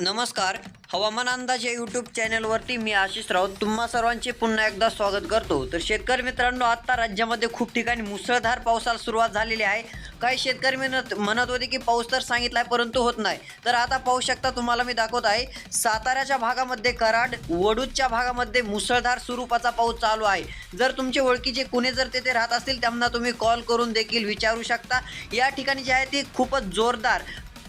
नमस्कार. हवामान अंदाज या यूट्यूब चॅनलवरती मी आशिष राऊत. तुम्हा सर्वांचे पुन्हा एकदा स्वागत करतो. तर शेतकरी मित्रांनो आत्ता राज्यामध्ये खूप ठिकाणी मुसळधार पावसाला सुरुवात झालेली आहे. काही शेतकरी म्हणत म्हणत होते की पाऊस तर सांगितला आहे परंतु होत नाही. तर आता पाहू शकता तुम्हाला मी दाखवत आहे साताऱ्याच्या भागामध्ये कराड वडूदच्या भागामध्ये मुसळधार स्वरूपाचा पाऊस चालू आहे. जर तुमचे ओळखीचे कुणी जर तेथे राहत असतील त्यांना तुम्ही कॉल करून देखील विचारू शकता. या ठिकाणी जे आहे ती खूपच जोरदार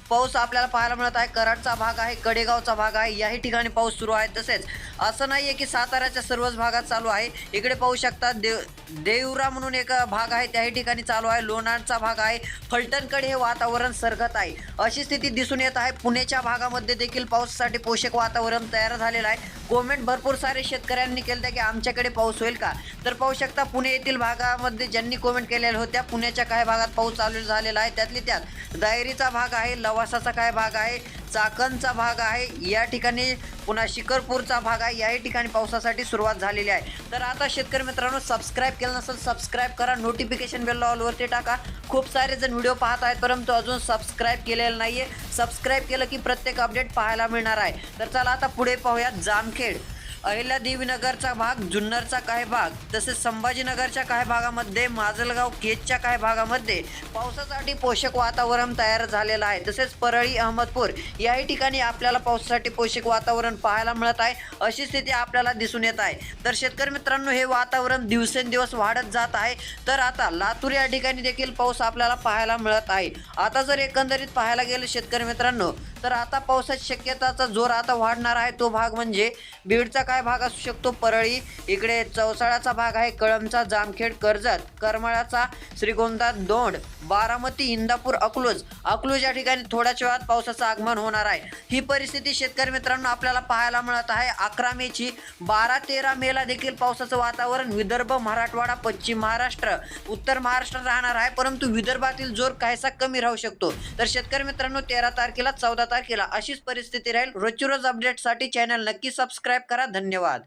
पाऊस आपल्याला पाहायला मिळत आहे. कराडचा भाग आहे कडेगावचा भाग आहे. याही ठिकाणी पाऊस सुरू आहे. तसेच असं नाही आहे की साताऱ्याच्या सर्वच भागात चालू आहे. इकडे पाहू शकता देव देवरा म्हणून एक भाग आहे. त्याही ठिकाणी चालू आहे. लोणारचा भाग आहे. फलटणकडे हे वातावरण सरकत आहे. अशी स्थिती दिसून येत आहे. पुण्याच्या भागामध्ये देखील पावसासाठी पोषक वातावरण तयार झालेलं आहे. कोमेंट भरपूर सारे शेतकऱ्यांनी केलं की आमच्याकडे पाऊस होईल का? तर पाहू शकता पुणे येथील भागामध्ये ज्यांनी कोमेंट केलेल्या होत्या पुण्याच्या काही भागात पाऊस चालू झालेला आहे. त्यातली त्यात दायरीचा भाग आहे. लवासाचा काय भाग आहे? चाकणचा भाग आहे. या ठिकाणी पुन्हा शिकरपूरचा भाग आहे. याही ठिकाणी पावसासाठी सुरुवात झालेली आहे. तर आता शेतकरी मित्रांनो सबस्क्राईब केलं नसेल सबस्क्राईब करा. नोटिफिकेशन बेल ऑलवरती टाका. खूप सारे जण व्हिडिओ पाहत आहेत परंतु अजून सबस्क्राईब केलेलं नाही आहे सबस्क्राईब केलं की प्रत्येक अपडेट पाहायला मिळणार आहे. तर चला आता पुढे पाहूयात जामखेड. अहिल्यादेवीनगरचा भाग जुन्नरचा काही भाग तसेच संभाजीनगरच्या काही भागामध्ये माजलगाव केजच्या काही भागामध्ये पावसासाठी पोषक वातावरण तयार झालेलं आहे. तसेच परळी अहमदपूर याही ठिकाणी आपल्याला पावसासाठी पोषक वातावरण पाहायला मिळत आहे अशी स्थिती आपल्याला दिसून येत आहे. तर शेतकरी मित्रांनो हे वातावरण दिवसेंदिवस वाढत जात आहे. तर आता लातूर या ठिकाणी देखील पाऊस आपल्याला पाहायला मिळत आहे. आता जर एकंदरीत पाहायला गेलं शेतकरी मित्रांनो तर आता पावसाची शक्यताचा जोर आता वाढणार आहे. तो भाग म्हणजे बीडचा काय भाग असू शकतो? परळी. इकडे चौसाळाचा भाग आहे. कळमचा जामखेड कर्जत करमाळाचा श्रीगोंदा दोंड बारामती इंदापूर अकलूज. अकलूज या ठिकाणी थोड्याच वेळात पावसाचं आगमन होणार आहे. ही परिस्थिती शेतकरी मित्रांनो आपल्याला पाहायला मिळत आहे. अकरा मेची बारा तेरा मेला देखील पावसाचं वातावरण. विदर्भ मराठवाडा पश्चिम महाराष्ट्र उत्तर महाराष्ट्र राहणार आहे. परंतु विदर्भातील जोर काहीसा कमी राहू शकतो. तर शेतकरी मित्रांनो तेरा तारखेला चौदा तारखेला अशीच परिस्थिती राहील. रोजची रोज अपडेटसाठी चॅनल नक्की सबस्क्राईब करा. धन्यवाद.